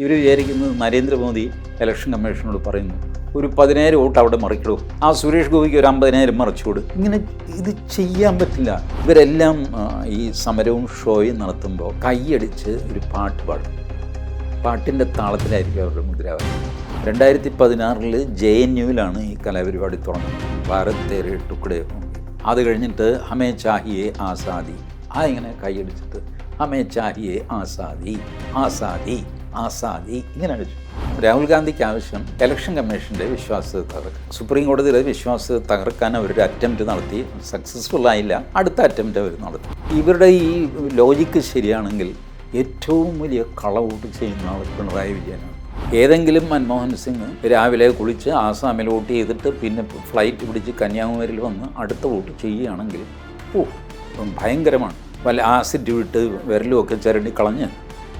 ഇവർ വിചാരിക്കുന്നത് നരേന്ദ്രമോദി ഇലക്ഷൻ കമ്മീഷനോട് പറയുന്നു ഒരു പതിനായിരം വോട്ട് അവിടെ മറിക്കടൂ ആ സുരേഷ് ഗോപിക്ക് ഒരു അമ്പതിനായിരം മറിച്ചുകൊടു ഇങ്ങനെ ഇത് ചെയ്യാൻ പറ്റില്ല. ഇവരെല്ലാം ഈ സമരവും ഷോയും നടത്തുമ്പോൾ കൈയടിച്ച് ഒരു പാട്ട് പാടും. പാട്ടിന്റെ താളത്തിലായിരിക്കും അവരുടെ മുദ്രാവാക്യം. രണ്ടായിരത്തി പതിനാറിൽ ജെ എൻ യുവിലാണ് ഈ കലാപരിപാടി തുടങ്ങുന്നത്. ഭാരത് തേരെ ടുക്കടേ അത് കഴിഞ്ഞിട്ട് ഹമേ ചാഹിയെ ആസാദി. ആ ഇങ്ങനെ കൈയടിച്ചിട്ട് ഹമേ ചാഹിയെ ആസാദി ആസാദി. ആസാദി ഇങ്ങനെ അടിച്ചു രാഹുൽ ഗാന്ധിക്ക് ആവശ്യം ഇലക്ഷൻ കമ്മീഷന്റെ വിശ്വാസ്യത തകർക്കും സുപ്രീം കോടതിയിലെ വിശ്വാസ്യത തകർക്കാൻ അവരൊരു അറ്റംപ്റ്റ് നടത്തി. സക്സസ്ഫുൾ ആയില്ല. അടുത്ത അറ്റംപ്റ്റ് അവർ നടത്തി. ഇവരുടെ ഈ ലോജിക്ക് ശരിയാണെങ്കിൽ ഏറ്റവും വലിയ കളവോട്ട് ചെയ്യുന്ന ആൾ പിണറായി വിജയനാണ്. ഏതെങ്കിലും മൻമോഹൻ സിംഗ് രാവിലെ കുളിച്ച് ആസാമിൽ വോട്ട് ചെയ്തിട്ട് പിന്നെ ഫ്ലൈറ്റ് പിടിച്ച് കന്യാകുമാരിയിൽ വന്ന് അടുത്ത വോട്ട് ചെയ്യുകയാണെങ്കിൽ ഓ ഭയങ്കരമാണ്. വല്ല ആസിഡ് വിട്ട് വിരലുമൊക്കെ ചിരണ്ടി കളഞ്ഞ്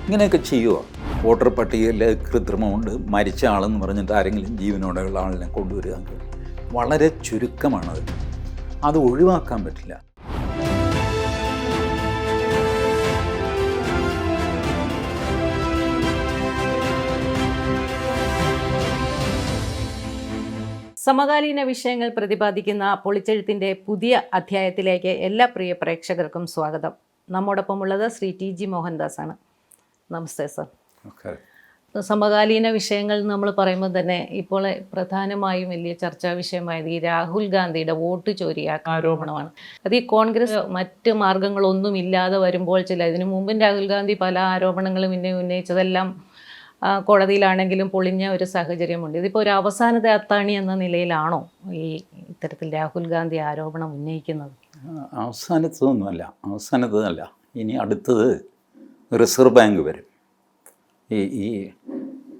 ഇങ്ങനെയൊക്കെ ചെയ്യുക വോട്ടർ പട്ടികയിൽ കൃത്രിമമുണ്ട്. മരിച്ച ആളെന്ന് പറഞ്ഞിട്ട് ആരെങ്കിലും ജീവനോടെയുള്ള ആളിനെ കൊണ്ടുവരിക. വളരെ ചുരുക്കമാണത്. അത് ഒഴിവാക്കാൻ പറ്റില്ല. സമകാലീന വിഷയങ്ങൾ പ്രതിപാദിക്കുന്ന പൊളിച്ചെഴുത്തിന്റെ പുതിയ അധ്യായത്തിലേക്ക് എല്ലാ പ്രിയ പ്രേക്ഷകർക്കും സ്വാഗതം. നമ്മോടൊപ്പമുള്ളത് ശ്രീ ടി ജി മോഹൻദാസാണ്. നമസ്തേ സർ. സമകാലീന വിഷയങ്ങൾ നമ്മൾ പറയുമ്പോൾ തന്നെ ഇപ്പോൾ പ്രധാനമായും വലിയ ചർച്ചാ വിഷയമായത് ഈ രാഹുൽ ഗാന്ധിയുടെ വോട്ട് ചോരി ആരോപണമാണ്. അത് ഈ കോൺഗ്രസ് മറ്റ് മാർഗങ്ങളൊന്നും ഇല്ലാതെ വരുമ്പോൾ ചില ഇതിനു മുമ്പും രാഹുൽ ഗാന്ധി പല ആരോപണങ്ങളും ഇന്നെ ഉന്നയിച്ചതെല്ലാം കോടതിയിലാണെങ്കിലും പൊളിഞ്ഞ ഒരു സാഹചര്യമുണ്ട്. ഇതിപ്പോൾ ഒരു അവസാനത്തെ അത്താണി എന്ന നിലയിലാണോ ഈ ഇത്തരത്തിൽ രാഹുൽ ഗാന്ധി ആരോപണം ഉന്നയിക്കുന്നത്? അവസാനത്തതൊന്നുമല്ല. അവസാനത്തതല്ല. ഇനി അടുത്തത് റിസർവ് ബാങ്ക് വരും. ഈ ഈ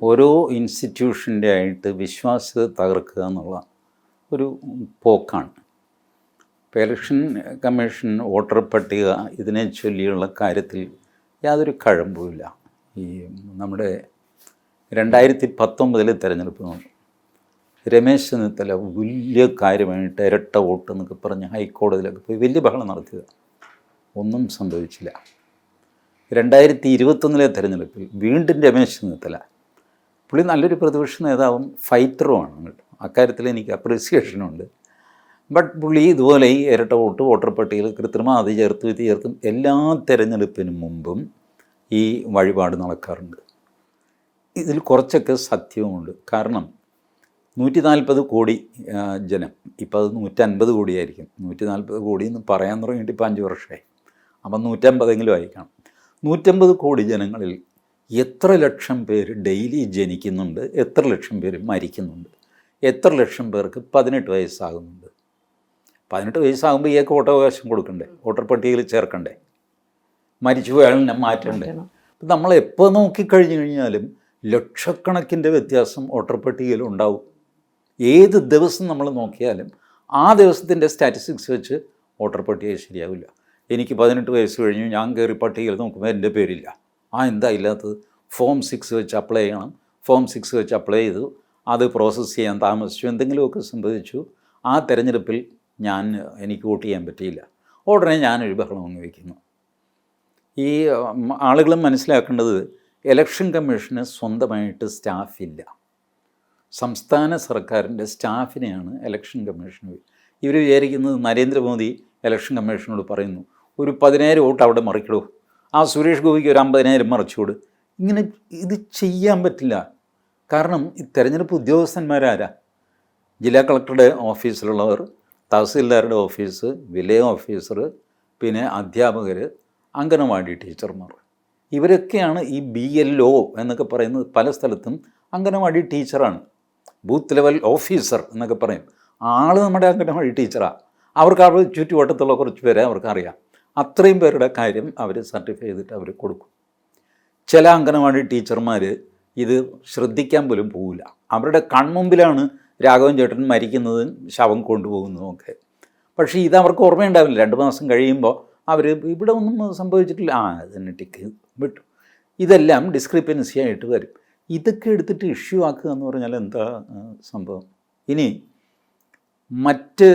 ഓരോ ഇൻസ്റ്റിറ്റ്യൂഷന്റെ ആയിട്ട് വിശ്വാസ്യത തകർക്കുക എന്നുള്ള ഒരു പോക്കാണ്. ഇപ്പോൾ ഇലക്ഷൻ കമ്മീഷൻ വോട്ടർ പട്ടിക ഇതിനെ ചൊല്ലിയുള്ള കാര്യത്തിൽ യാതൊരു കഴമ്പുമില്ല ഈ നമ്മുടെ രണ്ടായിരത്തി പത്തൊമ്പതിലെ തിരഞ്ഞെടുപ്പ് രമേശ് ചെന്നിത്തല വലിയ കാര്യമായിട്ട് ഇരട്ട വോട്ട് എന്നൊക്കെ പറഞ്ഞ് ഹൈക്കോടതിയിലൊക്കെ പോയി വലിയ ബഹളം നടത്തിയത്. ഒന്നും സംഭവിച്ചില്ല. രണ്ടായിരത്തി ഇരുപത്തൊന്നിലെ തെരഞ്ഞെടുപ്പിൽ വീണ്ടും രമേശ് ചെന്നിത്തല. പുള്ളി നല്ലൊരു പ്രതിപക്ഷ നേതാവും ഫൈറ്ററുമാണ് അക്കാര്യത്തിൽ എനിക്ക് അപ്രീസിയേഷനുണ്ട് ബട്ട് പുള്ളി ഇതുപോലെ ഈ ഇരട്ട വോട്ട് വോട്ടർ പട്ടികയിൽ കൃത്രിമ അത് ചേർത്ത് ചേർത്തും എല്ലാ തെരഞ്ഞെടുപ്പിനും മുമ്പും ഈ വഴിപാട് നടക്കാറുണ്ട്. ഇതിൽ കുറച്ചൊക്കെ സത്യവുമുണ്ട്. കാരണം നൂറ്റി നാൽപ്പത് കോടി ജനം. ഇപ്പോൾ അത് നൂറ്റൻപത് കോടിയായിരിക്കും. നൂറ്റി നാൽപ്പത് കോടി എന്ന് പറയാൻ തുടങ്ങിയിട്ട് ഇപ്പോൾ അഞ്ച് വർഷമായി. അപ്പം നൂറ്റമ്പതെങ്കിലും ആയിരിക്കണം. നൂറ്റമ്പത് കോടി ജനങ്ങളിൽ എത്ര ലക്ഷം പേര് ഡെയിലി ജനിക്കുന്നുണ്ട് എത്ര ലക്ഷം പേര് മരിക്കുന്നുണ്ട് എത്ര ലക്ഷം പേർക്ക് പതിനെട്ട് വയസ്സാകുന്നുണ്ട്. പതിനെട്ട് വയസ്സാകുമ്പോൾ ഇയാൾക്ക് വോട്ടവകാശം കൊടുക്കണ്ടേ? വോട്ടർ പട്ടികയിൽ ചേർക്കണ്ടേ? മരിച്ചു പോയാളിനെ മാറ്റണ്ടേ? മാറ്റണം. അപ്പം നമ്മൾ എപ്പോൾ നോക്കിക്കഴിഞ്ഞു കഴിഞ്ഞാലും ലക്ഷക്കണക്കിന്റെ വ്യത്യാസം വോട്ടർ പട്ടികയിൽ ഉണ്ടാവും. ഏത് ദിവസം നമ്മൾ നോക്കിയാലും ആ ദിവസത്തിന്റെ സ്റ്റാറ്റിസ്റ്റിക്സ് വെച്ച് വോട്ടർ പട്ടിക ശരിയാവില്ല. എനിക്ക് പതിനെട്ട് വയസ്സ് കഴിഞ്ഞു ഞാൻ കയറി പട്ടികയിൽ നോക്കുമ്പോൾ എന്റെ പേരില്ല. ആ എന്താ ഇല്ലാത്തത്? ഫോം സിക്സ് വെച്ച് അപ്ലൈ ചെയ്യണം. ഫോം സിക്സ് വെച്ച് അപ്ലൈ ചെയ്തു. അത് പ്രോസസ്സ് ചെയ്യാൻ താമസിച്ചു. എന്തെങ്കിലുമൊക്കെ സംഭവിച്ചു. ആ തിരഞ്ഞെടുപ്പിൽ ഞാൻ എനിക്ക് വോട്ട് ചെയ്യാൻ പറ്റിയില്ല. ഉടനെ ഞാനൊരു ബഹളം അങ്ങ് വയ്ക്കുന്നു ഈ ആളുകളും മനസ്സിലാക്കേണ്ടത് ഇലക്ഷൻ കമ്മീഷന് സ്വന്തമായിട്ട് സ്റ്റാഫില്ല സംസ്ഥാന സർക്കാരിന്റെ സ്റ്റാഫിനെയാണ് ഇലക്ഷൻ കമ്മീഷൻ ഇവർ വിചാരിക്കുന്നത് നരേന്ദ്രമോദി ഇലക്ഷൻ കമ്മീഷനോട് പറയുന്നു. ഒരു പതിനായിരം വോട്ട് അവിടെ മറിക്കടൂ. ആ സുരേഷ് ഗോപിക്ക് ഒരു അമ്പതിനായിരം മറിച്ചുകൊടു. ഇങ്ങനെ ഇത് ചെയ്യാൻ പറ്റില്ല. കാരണം ഈ തെരഞ്ഞെടുപ്പ് ഉദ്യോഗസ്ഥന്മാരാരാ? ജില്ലാ കളക്ടറുടെ ഓഫീസിലുള്ളവർ തഹസീൽദാരുടെ ഓഫീസ് വില്ലേജ് ഓഫീസർ പിന്നെ അധ്യാപകർ അംഗനവാടി ടീച്ചർമാർ. ഇവരൊക്കെയാണ് ഈ ബി എൽ ഒ എന്നൊക്കെ പറയുന്നത് പല സ്ഥലത്തും അംഗനവാടി ടീച്ചറാണ്. ബൂത്ത് ലെവൽ ഓഫീസർ എന്നൊക്കെ പറയും. ആൾ നമ്മുടെ അംഗനവാടി ടീച്ചറാണ് അവർക്ക് അവിടെ ചുറ്റുവട്ടത്തുള്ള കുറച്ച് പേരെ അവർക്കറിയാം. അത്രയും പേരുടെ കാര്യം അവർ സർട്ടിഫൈ ചെയ്തിട്ട് അവർ കൊടുക്കും. ചില അംഗനവാടി ടീച്ചർമാർ ഇത് ശ്രദ്ധിക്കാൻ പോലും പോവില്ല. അവരുടെ കൺമുമ്പിലാണ് രാഘവൻ ചേട്ടൻ മരിക്കുന്നതും ശവം കൊണ്ടുപോകുന്നതും ഒക്കെ. പക്ഷേ ഇത് അവർക്ക് ഓർമ്മയുണ്ടാവില്ല. രണ്ട് മാസം കഴിയുമ്പോൾ അവർ ഇവിടെ ഒന്നും സംഭവിച്ചിട്ടില്ല. ആ അതിന് ടിക്ക് വിട്ടു. ഇതെല്ലാം ഡിസ്ക്രിപ്പൻസി ആയിട്ട് വരും. ഇതൊക്കെ എടുത്തിട്ട് ഇഷ്യൂ ആക്കുക എന്ന് പറഞ്ഞാൽ എന്താ സംഭവം? ഇനി മറ്റ്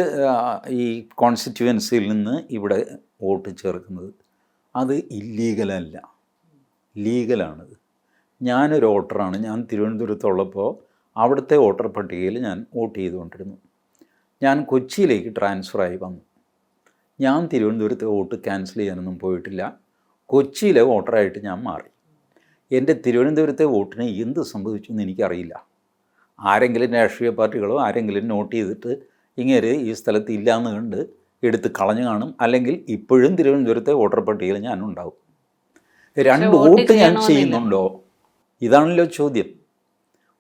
ഈ കോൺസ്റ്റിറ്റ്യുവൻസിയിൽ നിന്ന് ഇവിടെ വോട്ട് ചേർക്കുന്നത് അത് ഇല്ലീഗലല്ല ലീഗലാണത് ഞാനൊരു വോട്ടറാണ്. ഞാൻ തിരുവനന്തപുരത്തുള്ളപ്പോൾ അവിടുത്തെ വോട്ടർ പട്ടികയിൽ ഞാൻ വോട്ട് ചെയ്തുകൊണ്ടിരുന്നു. ഞാൻ കൊച്ചിയിലേക്ക് ട്രാൻസ്ഫറായി വന്നു. ഞാൻ തിരുവനന്തപുരത്തെ വോട്ട് ക്യാൻസൽ ചെയ്യാനൊന്നും പോയിട്ടില്ല. കൊച്ചിയിലെ വോട്ടറായിട്ട് ഞാൻ മാറി. എന്റെ തിരുവനന്തപുരത്തെ വോട്ടിന് എന്ത് സംഭവിച്ചു എന്ന് എനിക്കറിയില്ല. ആരെങ്കിലും രാഷ്ട്രീയ പാർട്ടികളോ ആരെങ്കിലും നോട്ട് ചെയ്തിട്ട് ഇങ്ങനെ ഈ സ്ഥലത്ത് ഇല്ലയെന്ന് കണ്ട് എടുത്ത് കളഞ്ഞു കാണും. അല്ലെങ്കിൽ ഇപ്പോഴും തിരുവനന്തപുരത്തെ വോട്ടർ പട്ടികയിൽ ഞാൻ ഉണ്ടാവും. രണ്ട് വോട്ട് ഞാൻ. ചെയ്യുന്നുണ്ടോ? ഇതാണല്ലോ ചോദ്യം.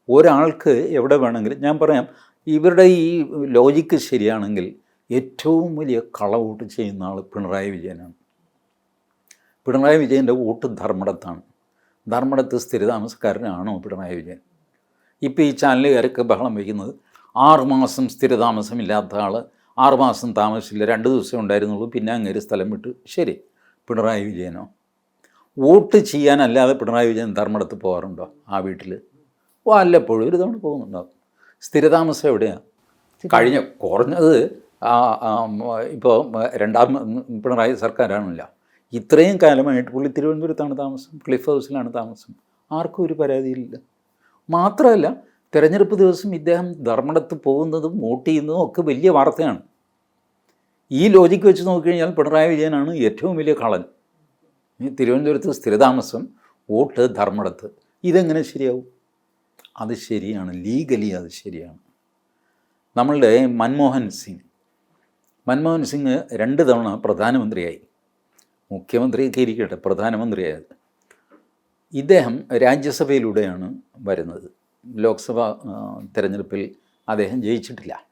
ഒരാൾക്ക് എവിടെ വേണമെങ്കിലും ഞാൻ പറയാം ഇവരുടെ ഈ ലോജിക്ക് ശരിയാണെങ്കിൽ ഏറ്റവും വലിയ കള വോട്ട് ചെയ്യുന്ന ആൾ പിണറായി വിജയനാണ്. പിണറായി വിജയന്റെ വോട്ട് ധർമ്മടത്താണ്. ധർമ്മടത്ത് സ്ഥിരതാമസക്കാരനാണോ പിണറായി വിജയൻ? ഇപ്പോൾ ഈ ചാനലുകാരൊക്കെ ബഹളം വയ്ക്കുന്നത് ആറുമാസം സ്ഥിരതാമസമില്ലാത്ത ആൾ ആറുമാസം താമസിച്ചില്ല രണ്ട് ദിവസം ഉണ്ടായിരുന്നുള്ളൂ പിന്നെ അങ്ങേര് സ്ഥലം വിട്ട് ശരി പിണറായി വിജയനോ? വോട്ട് ചെയ്യാനല്ലാതെ പിണറായി വിജയൻ ധർമ്മടത്ത് പോകാറുണ്ടോ ആ വീട്ടിൽ വല്ലപ്പോഴും ഒരു തവണ പോകുന്നുണ്ടാവും. സ്ഥിരതാമസം എവിടെയാണ് കഴിഞ്ഞ കുറഞ്ഞത് ഇപ്പോൾ രണ്ടാം പിണറായി സർക്കാരാണല്ല. ഇത്രയും കാലമായിട്ട് പുള്ളി തിരുവനന്തപുരത്താണ് താമസം ക്ലിഫ് ഹൗസിലാണ് താമസം. ആർക്കും ഒരു പരാതിയില്ല. മാത്രമല്ല തെരഞ്ഞെടുപ്പ് ദിവസം ഇദ്ദേഹം ധർമ്മടത്ത് പോകുന്നതും വോട്ട് ചെയ്യുന്നതും ഒക്കെ വലിയ വാർത്തയാണ്. ഈ ലോജിക്ക് വെച്ച് നോക്കിക്കഴിഞ്ഞാൽ പിണറായി വിജയനാണ് ഏറ്റവും വലിയ കളൻ തിരുവനന്തപുരത്ത് സ്ഥിരതാമസം വോട്ട് ധർമ്മടത്ത്. ഇതെങ്ങനെ ശരിയാവും? അത് ശരിയാണ്. ലീഗലി അത് ശരിയാണ്. നമ്മളുടെ മൻമോഹൻ സിംഗ്. മൻമോഹൻ സിംഗ് രണ്ട് തവണ പ്രധാനമന്ത്രിയായി. മുഖ്യമന്ത്രിയൊക്കെ ഇരിക്കട്ടെ പ്രധാനമന്ത്രിയായത്. ഇദ്ദേഹം രാജ്യസഭയിലൂടെയാണ് വരുന്നത്. ലോക്സഭ തിരഞ്ഞെടുപ്പിൽ അദ്ദേഹം ജയിച്ചിട്ടില്ല.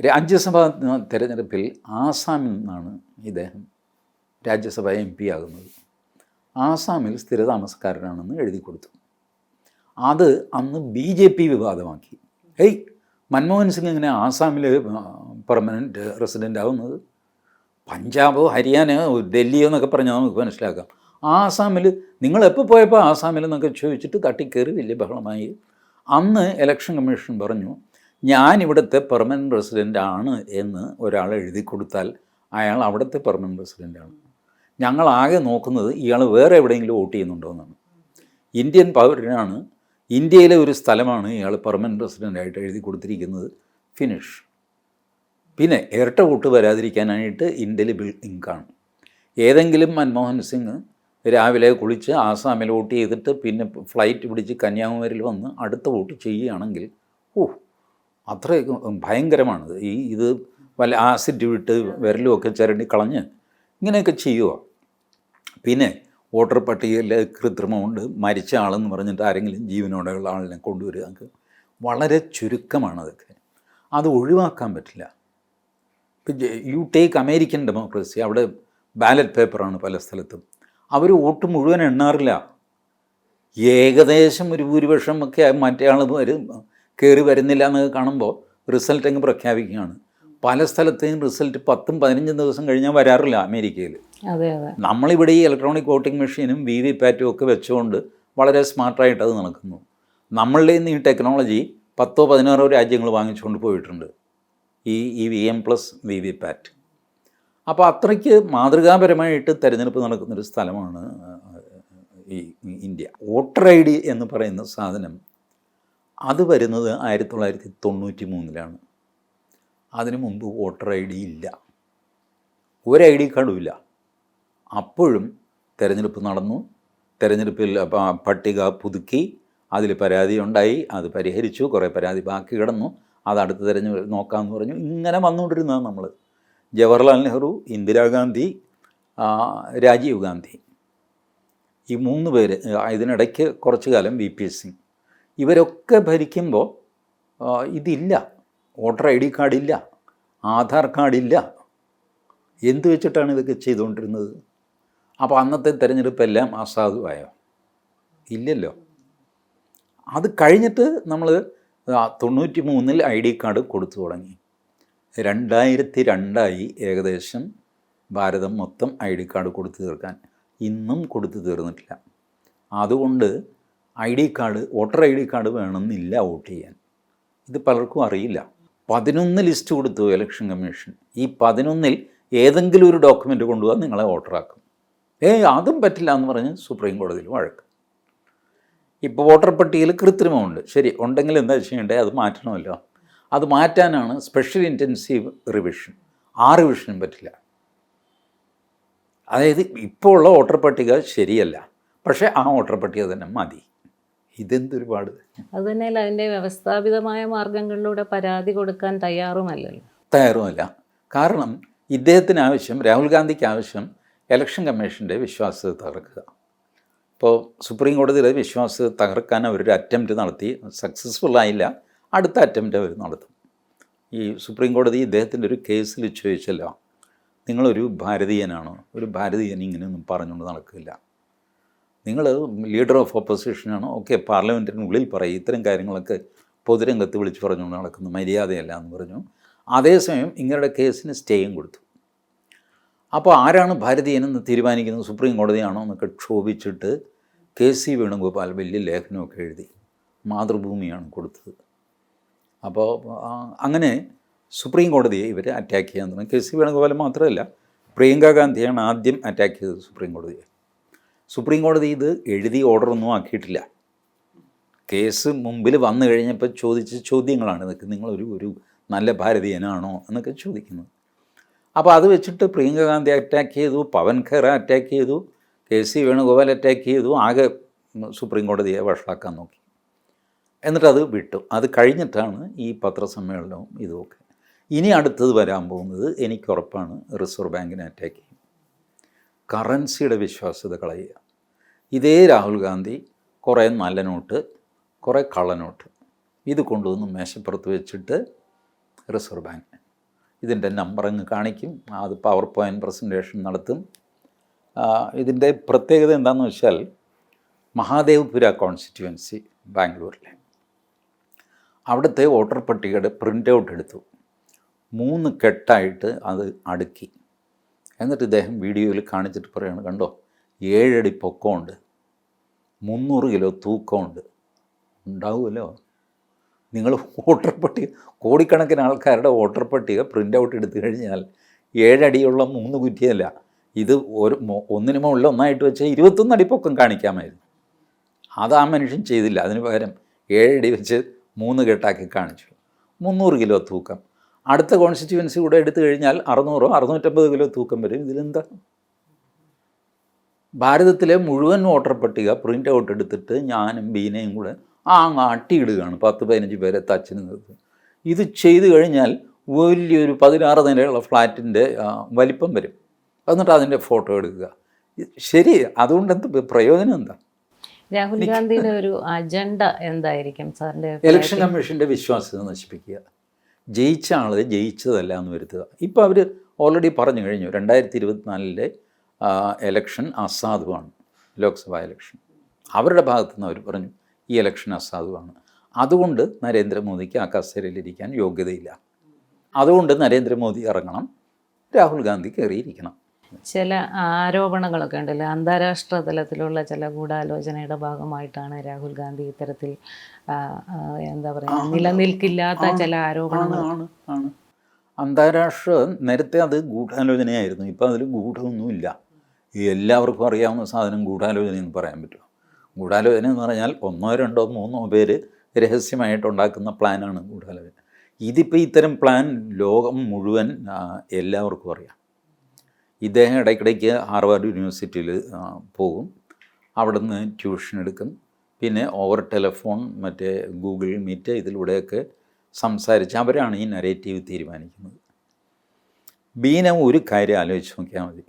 രാജ്യസഭാ തിരഞ്ഞെടുപ്പിൽ ആസാമിൽ നിന്നാണ് ഇദ്ദേഹം രാജ്യസഭ എം പി ആകുന്നത്. ആസാമിൽ സ്ഥിരതാമസക്കാരനാണെന്ന് എഴുതി കൊടുത്തു. അത് അന്ന് ബി ജെ പി വിവാദമാക്കി. ഹേയ് മൻമോഹൻ സിംഗ് എങ്ങനെ ആസാമിൽ പെർമനന്റ് റെസിഡന്റ് ആവുന്നത്? പഞ്ചാബോ ഹരിയാനയോ ഡൽഹിയോ എന്നൊക്കെ പറഞ്ഞാൽ നമുക്ക് മനസ്സിലാക്കാം. ആസാമിൽ നിങ്ങൾ എപ്പോൾ പോയപ്പോൾ ആസാമിൽ എന്നൊക്കെ ചോദിച്ചിട്ട് തട്ടിക്കയറി വലിയ ബഹളമായി. അന്ന് ഇലക്ഷൻ കമ്മീഷൻ പറഞ്ഞു ഞാൻ ഇവിടുത്തെ പെർമനന്റ് റെസിഡന്റ് ആണ് എന്ന് ഒരാൾ എഴുതി കൊടുത്താൽ അയാൾ അവിടുത്തെ പെർമനന്റ് റെസിഡന്റ് ആണ്. ഞങ്ങളാകെ നോക്കുന്നത് ഇയാൾ വേറെ എവിടെയെങ്കിലും വോട്ട് ചെയ്യുന്നുണ്ടോ എന്നാണ്. ഇന്ത്യൻ പൗരനാണ്. ഇന്ത്യയിലെ ഒരു സ്ഥലമാണ് ഇയാൾ പെർമനന്റ് റെസിഡന്റായിട്ട് എഴുതി കൊടുത്തിരിക്കുന്നത് ഫിനിഷ് പിന്നെ ഇരട്ട വോട്ട് വരാതിരിക്കാനായിട്ട് ഇൻഡലിബിൾ ഇങ്കാണ് ഏതെങ്കിലും മൻമോഹൻ സിംഗ് രാവിലെ കുളിച്ച് ആസാമിൽ വോട്ട് ചെയ്തിട്ട് പിന്നെ ഫ്ലൈറ്റ് പിടിച്ച് കന്യാകുമാരിയിൽ വന്ന് അടുത്ത വോട്ട് ചെയ്യുകയാണെങ്കിൽ ഓ അത്ര ഭയങ്കരമാണ്. ഈ ഇത് വല്ല ആസിഡ് വിട്ട് വിരലുമൊക്കെ ചിരണ്ടി കളഞ്ഞ് ഇങ്ങനെയൊക്കെ ചെയ്യുക. പിന്നെ വോട്ടർ പട്ടികയിൽ കൃത്രിമമുണ്ട്. മരിച്ച ആളെന്ന് പറഞ്ഞിട്ട് ആരെങ്കിലും ജീവനോടെയുള്ള ആളിനെ കൊണ്ടുവരിക. വളരെ ചുരുക്കമാണ് അതൊക്കെ. അത് ഒഴിവാക്കാൻ പറ്റില്ല. You take American democracy. അവിടെ ബാലറ്റ് പേപ്പറാണ് പല സ്ഥലത്തും. അവർ വോട്ട് മുഴുവൻ എണ്ണാറില്ല. ഏകദേശം ഒരു ഭൂരിപക്ഷം ഒക്കെ മറ്റേ ആൾ വരും കയറി വരുന്നില്ല എന്നൊക്കെ കാണുമ്പോൾ റിസൾട്ട് അങ്ങ് പ്രഖ്യാപിക്കുകയാണ്. പല സ്ഥലത്തെയും റിസൾട്ട് പത്തും പതിനഞ്ചും ദിവസം കഴിഞ്ഞാൽ വരാറില്ല അമേരിക്കയിൽ നമ്മളിവിടെ ഈ ഇലക്ട്രോണിക് വോട്ടിംഗ് മെഷീനും വി വി പാറ്റും ഒക്കെ വെച്ചുകൊണ്ട് വളരെ സ്മാർട്ടായിട്ട് അത് നടക്കുന്നു. നമ്മളുടെ ഇന്ന് ഈ ടെക്നോളജി പത്തോ പതിനാറോ രാജ്യങ്ങൾ വാങ്ങിച്ചുകൊണ്ട് പോയിട്ടുണ്ട്. ഈ ഈ V M plus V V PAT അപ്പോൾ അത്രയ്ക്ക് മാതൃകാപരമായിട്ട് തിരഞ്ഞെടുപ്പ് നടക്കുന്നൊരു സ്ഥലമാണ് ഈ ഇന്ത്യ. വോട്ടർ ഐ ഡി എന്ന് പറയുന്ന സാധനം അത് വരുന്നത് ആയിരത്തി തൊള്ളായിരത്തി തൊണ്ണൂറ്റി മൂന്നിലാണ് അതിനു മുമ്പ് വോട്ടർ ഐ ഡി ഇല്ല. ഒരു ഐ ഡി കാർഡും ഇല്ല. അപ്പോഴും തിരഞ്ഞെടുപ്പ് നടന്നു. തിരഞ്ഞെടുപ്പിൽ പട്ടിക പുതുക്കി. അതിൽ പരാതി ഉണ്ടായി. അത് പരിഹരിച്ചു. കുറേ പരാതി ബാക്കി കിടന്നു. അത് അടുത്ത തിരഞ്ഞെടുപ്പ് നോക്കാമെന്ന് പറഞ്ഞു. ഇങ്ങനെ വന്നുകൊണ്ടിരുന്നതാണ് നമ്മൾ ജവഹർലാൽ നെഹ്റു ഇന്ദിരാഗാന്ധി രാജീവ് ഗാന്ധി. ഈ മൂന്ന് പേര് ഇതിനിടയ്ക്ക് കുറച്ചു കാലം വി. പി. എസ്. സിംഗ്. ഇവരൊക്കെ ഭരിക്കുമ്പോൾ ഇതില്ല. വോട്ടർ ഐ ഡി കാർഡില്ല. ആധാർ കാർഡില്ല. എന്ത് വെച്ചിട്ടാണ് ഇതൊക്കെ ചെയ്തുകൊണ്ടിരുന്നത്? അപ്പോൾ അന്നത്തെ തിരഞ്ഞെടുപ്പെല്ലാം അസാധുവായോ? ഇല്ലല്ലോ. അത് കഴിഞ്ഞിട്ട് നമ്മൾ തൊണ്ണൂറ്റി മൂന്നിൽ ഐ ഡി കാർഡ് കൊടുത്തു തുടങ്ങി. രണ്ടായിരത്തി രണ്ടായി ഏകദേശം ഭാരതം മൊത്തം ഐ ഡി കാർഡ് കൊടുത്തു തീർക്കാൻ. ഇന്നും കൊടുത്തു തീർന്നിട്ടില്ല. അതുകൊണ്ട് I D card voter I D card വേണമെന്നില്ല വോട്ട് ചെയ്യാൻ. ഇത് പലർക്കും അറിയില്ല. പതിനൊന്ന് ലിസ്റ്റ് കൊടുത്തു ഇലക്ഷൻ കമ്മീഷൻ. ഈ പതിനൊന്നിൽ ഏതെങ്കിലും ഒരു ഡോക്യുമെന്റ് കൊണ്ടുപോകാൻ നിങ്ങളെ വോട്ടറാക്കും. ഏയ് അതും പറ്റില്ല എന്ന് പറഞ്ഞ് സുപ്രീം കോടതിയിൽ വഴക്ക്. ഇപ്പോൾ വോട്ടർ പട്ടികയിൽ കൃത്രിമമുണ്ട്. ശരി ഉണ്ടെങ്കിൽ എന്താ ചെയ്യേണ്ടത് അത് മാറ്റണമല്ലോ. അത് മാറ്റാനാണ് സ്പെഷ്യൽ ഇന്റൻസീവ് റിവിഷൻ ആ റിവിഷനും പറ്റില്ല. അതായത് ഇപ്പോൾ ഉള്ള വോട്ടർ പട്ടിക ശരിയല്ല. പക്ഷേ ആ വോട്ടർ പട്ടിക തന്നെ മതി. ഇതെന്തൊരുപാട്? അത് തന്നെയല്ല അതിന്റെ വ്യവസ്ഥാപിതമായ മാർഗങ്ങളിലൂടെ പരാതി കൊടുക്കാൻ തയ്യാറുമല്ലല്ലോ. തയ്യാറുമല്ല. കാരണം ഇദ്ദേഹത്തിന് ആവശ്യം രാഹുൽ ഗാന്ധിക്ക് ആവശ്യം ഇലക്ഷൻ കമ്മീഷന്റെ വിശ്വാസ്യത തകർക്കുക. ഇപ്പോൾ സുപ്രീം കോടതിയുടെ വിശ്വാസ്യത തകർക്കാൻ അവരൊരു അറ്റംപ്റ്റ് നടത്തി. സക്സസ്ഫുൾ ആയില്ല. അടുത്ത അറ്റംപ്റ്റ് അവർ നടത്തും. ഈ സുപ്രീം കോടതി ഇദ്ദേഹത്തിന്റെ ഒരു കേസിൽ ചോദിച്ചല്ല നിങ്ങളൊരു ഭാരതീയനാണ്? ഒരു ഭാരതീയൻ ഇങ്ങനെയൊന്നും പറഞ്ഞുകൊണ്ട് നടക്കില്ല. നിങ്ങൾ ലീഡർ ഓഫ് ഓപ്പോസിഷനാണ്? ഓക്കെ പാർലമെന്റിനുള്ളിൽ പറയും. ഇത്തരം കാര്യങ്ങളൊക്കെ പൊതുരംഗത്ത് വിളിച്ച് പറഞ്ഞുകൊണ്ട് നടക്കുന്ന. മര്യാദയല്ല എന്ന് പറഞ്ഞു. അതേസമയം ഇങ്ങനെ കേസിന് സ്റ്റേയും കൊടുത്തു. അപ്പോൾ ആരാണ് ഭാരതീയനെന്ന് തീരുമാനിക്കുന്നത്? സുപ്രീം കോടതിയാണോ എന്നൊക്കെ ക്ഷോഭിച്ചിട്ട് കെ സി വേണുഗോപാൽ വലിയ ലേഖനമൊക്കെ എഴുതി. മാതൃഭൂമിയാണ് കൊടുത്തത്. അപ്പോൾ അങ്ങനെ സുപ്രീം കോടതിയെ ഇവർ അറ്റാക്ക് ചെയ്യാൻ തുടങ്ങി. കെ സി വേണുഗോപാൽ മാത്രമല്ല പ്രിയങ്ക ഗാന്ധിയാണ് ആദ്യം അറ്റാക്ക് ചെയ്തത് സുപ്രീം കോടതിയെ. സുപ്രീം കോടതി ഇത് എഴുതി ഓർഡറൊന്നും ആക്കിയിട്ടില്ല. കേസ് മുമ്പിൽ വന്നു കഴിഞ്ഞപ്പോൾ ചോദിച്ച ചോദ്യങ്ങളാണ് ഇതൊക്കെ. നിങ്ങളൊരു ഒരു നല്ല ഭാരതീയനാണോ എന്നൊക്കെ ചോദിക്കുന്നത്. അപ്പോൾ അത് വെച്ചിട്ട് പ്രിയങ്ക ഗാന്ധി അറ്റാക്ക് ചെയ്തു പവൻ ഖേറ അറ്റാക്ക് ചെയ്തു കെ സി വേണുഗോപാൽ അറ്റാക്ക് ചെയ്തു ആകെ സുപ്രീം കോടതിയെ വഷളാക്കാൻ നോക്കി. എന്നിട്ട് അത് വിട്ടു. അത് കഴിഞ്ഞിട്ടാണ് ഈ പത്രസമ്മേളനവും ഇതുമൊക്കെ. ഇനി അടുത്തത് വരാൻ പോകുന്നത് എനിക്ക് ഉറപ്പാണ് റിസർവ് ബാങ്കിനെ അറ്റാക്ക് ചെയ്യും. കറൻസിയുടെ വിശ്വാസ്യത കളയുക. ഇതേ രാഹുൽ ഗാന്ധി കുറേ നല്ല നോട്ട് കുറേ കള്ളനോട്ട് ഇത് കൊണ്ടുവന്ന് മേശപ്പുറത്ത് വെച്ചിട്ട് റിസർവ് ബാങ്ക് ഇതിന്റെ നമ്പർ അങ്ങ് കാണിക്കും. അത് പവർ പോയിന്റ് പ്രസന്റേഷൻ നടത്തും ഇതിന്റെ പ്രത്യേകത എന്താണെന്ന് വെച്ചാൽ മഹാദേവ്പുര കോൺസ്റ്റിറ്റ്യുവൻസി ബാംഗ്ലൂരിലെ. അവിടുത്തെ വോട്ടർ പട്ടികയുടെ പ്രിന്റ് ഔട്ട് എടുത്തു. മൂന്ന് കെട്ടായിട്ട് അത് അടുക്കി. എന്നിട്ട് ഇദ്ദേഹം വീഡിയോയിൽ കാണിച്ചിട്ട് പറയുകയാണ് കണ്ടോ ഏഴടി പൊക്കമുണ്ട് മുന്നൂറ് കിലോ തൂക്കമുണ്ട്. ഉണ്ടാവുമല്ലോ? നിങ്ങൾ വോട്ടർ പട്ടിക കോടിക്കണക്കിന് ആൾക്കാരുടെ വോട്ടർ പട്ടിക പ്രിന്റ് ഔട്ട് എടുത്തു കഴിഞ്ഞാൽ ഏഴടിയുള്ള മൂന്ന് കുറ്റിയല്ല. ഇത് ഒരു ഒന്നിനു മുകളിൽ ഒന്നായിട്ട് വെച്ചാൽ ഇരുപത്തൊന്ന് അടി പൊക്കം കാണിക്കാമായിരുന്നു. അത് ആ മനുഷ്യൻ ചെയ്തില്ല. അതിന് പകരം ഏഴടി വെച്ച് മൂന്ന് കെട്ടാക്കി കാണിച്ചു. മുന്നൂറ് കിലോ തൂക്കം. അടുത്ത കോൺസ്റ്റിറ്റ്യുവൻസി കൂടെ എടുത്തു കഴിഞ്ഞാൽ അറുന്നൂറോ അറുന്നൂറ്റമ്പത് കിലോ തൂക്കം വരും. ഇതിലെന്താ? ഭാരതത്തിലെ മുഴുവൻ വോട്ടർ പട്ടിക പ്രിന്റ് ഔട്ട് എടുത്തിട്ട് ഞാനും ബീനയും കൂടെ ആ അങ്ങ് അട്ടിയിടുകയാണ് പത്ത് പതിനഞ്ച് പേരെ തച്ചിന് നിർത്തി ഇത് ചെയ്തു കഴിഞ്ഞാൽ വലിയൊരു പതിനാറ് നിലയുള്ള ഫ്ലാറ്റിന്റെ വലിപ്പം വരും. എന്നിട്ട് അതിന്റെ ഫോട്ടോ എടുക്കുക. ശരി അതുകൊണ്ട് എന്ത് പ്രയോജനം എന്താ? രാഹുൽ ഗാന്ധിയുടെ ഒരു അജണ്ട എന്തായിരിക്കും സാറിന്റെ ഇലക്ഷൻ കമ്മീഷന്റെ വിശ്വാസ്യത നശിപ്പിക്കുക. ജയിച്ച ആളെ ജയിച്ചതല്ല എന്ന് വരുത്തുക. ഇപ്പോൾ അവർ ഓൾറെഡി പറഞ്ഞു കഴിഞ്ഞു. രണ്ടായിരത്തി ഇരുപത്തിനാലിലെ എലക്ഷൻ അസാധുവാണ്. ലോക്സഭാ ഇലക്ഷൻ അവരുടെ ഭാഗത്തു നിന്ന് അവർ പറഞ്ഞു ഈ ഇലക്ഷൻ അസാധുവാണ്. അതുകൊണ്ട് നരേന്ദ്രമോദിക്ക് ആ കസേരയിലിരിക്കാൻ യോഗ്യതയില്ല. അതുകൊണ്ട് നരേന്ദ്രമോദി ഇറങ്ങണം. രാഹുൽ ഗാന്ധി കയറിയിരിക്കണം ചില ആരോപണങ്ങളൊക്കെ ഉണ്ടല്ലോ? അന്താരാഷ്ട്ര തലത്തിലുള്ള ചില ഗൂഢാലോചനയുടെ ഭാഗമായിട്ടാണ് രാഹുൽ ഗാന്ധി ഇത്തരത്തിൽ എന്താ പറയുക നിലനിൽക്കില്ലാത്ത ചില ആണ് അന്താരാഷ്ട്ര നേരത്തെ അത് ഗൂഢാലോചനയായിരുന്നു. ഇപ്പം അതിൽ ഗൂഢമൊന്നുമില്ല. ഈ എല്ലാവർക്കും അറിയാവുന്ന സാധനം ഗൂഢാലോചന എന്ന് പറയാൻ പറ്റുമോ ഗൂഢാലോചന എന്ന് പറഞ്ഞാൽ ഒന്നോ രണ്ടോ മൂന്നോ പേര് രഹസ്യമായിട്ട് ഉണ്ടാക്കുന്ന പ്ലാനാണ് ഗൂഢാലോചന. ഇതിപ്പോൾ ഇത്തരം പ്ലാൻ ലോകം മുഴുവൻ എല്ലാവർക്കും അറിയാം. ഇദ്ദേഹം ഇടയ്ക്കിടയ്ക്ക് ഹാർവാർഡ് യൂണിവേഴ്സിറ്റിയിൽ പോകും പോകും. അവിടുന്ന് ട്യൂഷൻ എടുക്കും. പിന്നെ ഓവർ ടെലിഫോൺ മറ്റേ ഗൂഗിൾ മീറ്റ് ഇതിലൂടെയൊക്കെ സംസാരിച്ച് അവരാണ് ഈ നരേറ്റീവ് തീരുമാനിക്കുന്നത്. ബീന ഒരു കാര്യം ആലോചിച്ച് നോക്കിയാൽ മതി.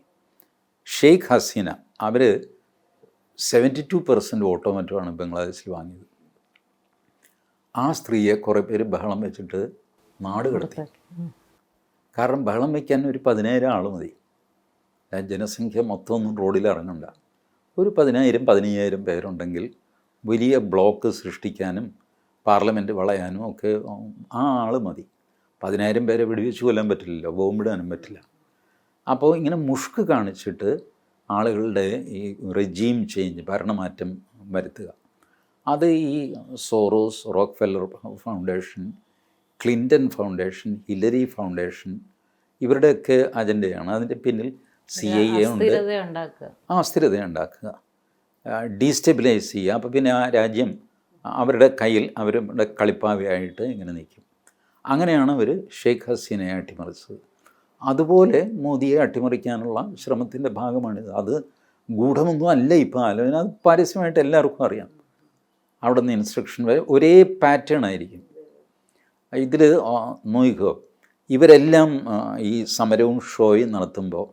ഷെയ്ഖ് ഹസീന അവർ സെവന്റി ടു പെർസെന്റ് വോട്ടോ മറ്റുമാണ് ബംഗ്ലാദേശിൽ വാങ്ങിയത്. ആ സ്ത്രീയെ കുറേ പേര് ബഹളം വെച്ചിട്ട് നാട് കടത്തി കാരണം ബഹളം വയ്ക്കാൻ ഒരു പതിനായിരം ആൾ മതി. ജനസംഖ്യ മൊത്തം ഒന്നും റോഡിൽ ഇറങ്ങണ്ട. ഒരു പതിനായിരം പതിനയ്യായിരം പേരുണ്ടെങ്കിൽ വലിയ ബ്ലോക്ക് സൃഷ്ടിക്കാനും പാർലമെന്റ് വളയാനും ഒക്കെ ആ ആൾ മതി. പതിനായിരം പേരെ വെടിവെച്ച് കൊല്ലാൻ പറ്റില്ലല്ലോ ബോംബിടാനും പറ്റില്ല. അപ്പോൾ ഇങ്ങനെ മുഷ്ക് കാണിച്ചിട്ട് ആളുകളുടെ ഈ റെജീം ചേഞ്ച് ഭരണമാറ്റം വരുത്തുക. അത് ഈ Soros Rockefeller foundation Clinton foundation Hillary foundation ഇവരുടെയൊക്കെ അജണ്ടയാണ് അതിന്റെ പിന്നിൽ സി ഐ എ ഉണ്ട്. ആ അസ്ഥിരത ഉണ്ടാക്കുക ഡീസ്റ്റെബിലൈസ് ചെയ്യുക. അപ്പോൾ പിന്നെ ആ രാജ്യം അവരുടെ കയ്യിൽ അവരുടെ കളിപ്പാവയായിട്ട് ഇങ്ങനെ നിൽക്കും. അങ്ങനെയാണ് അവർ ഷെയ്ഖ് ഹസീനയെ അട്ടിമറിച്ചത്. അതുപോലെ മോദിയെ അട്ടിമറിക്കാനുള്ള ശ്രമത്തിന്റെ ഭാഗമാണിത്. അത് ഗൂഢമൊന്നും അല്ല ഇപ്പോൾ ആലോചന അത് പരസ്യമായിട്ട് എല്ലാവർക്കും അറിയാം. അവിടെ നിന്ന് ഇൻസ്ട്രക്ഷൻ വരെ ഒരേ പാറ്റേൺ ആയിരിക്കും. ഇതിൽ നോയിക്കോ ഇവരെല്ലാം ഈ സമരവും ഷോയും നടത്തുമ്പോൾ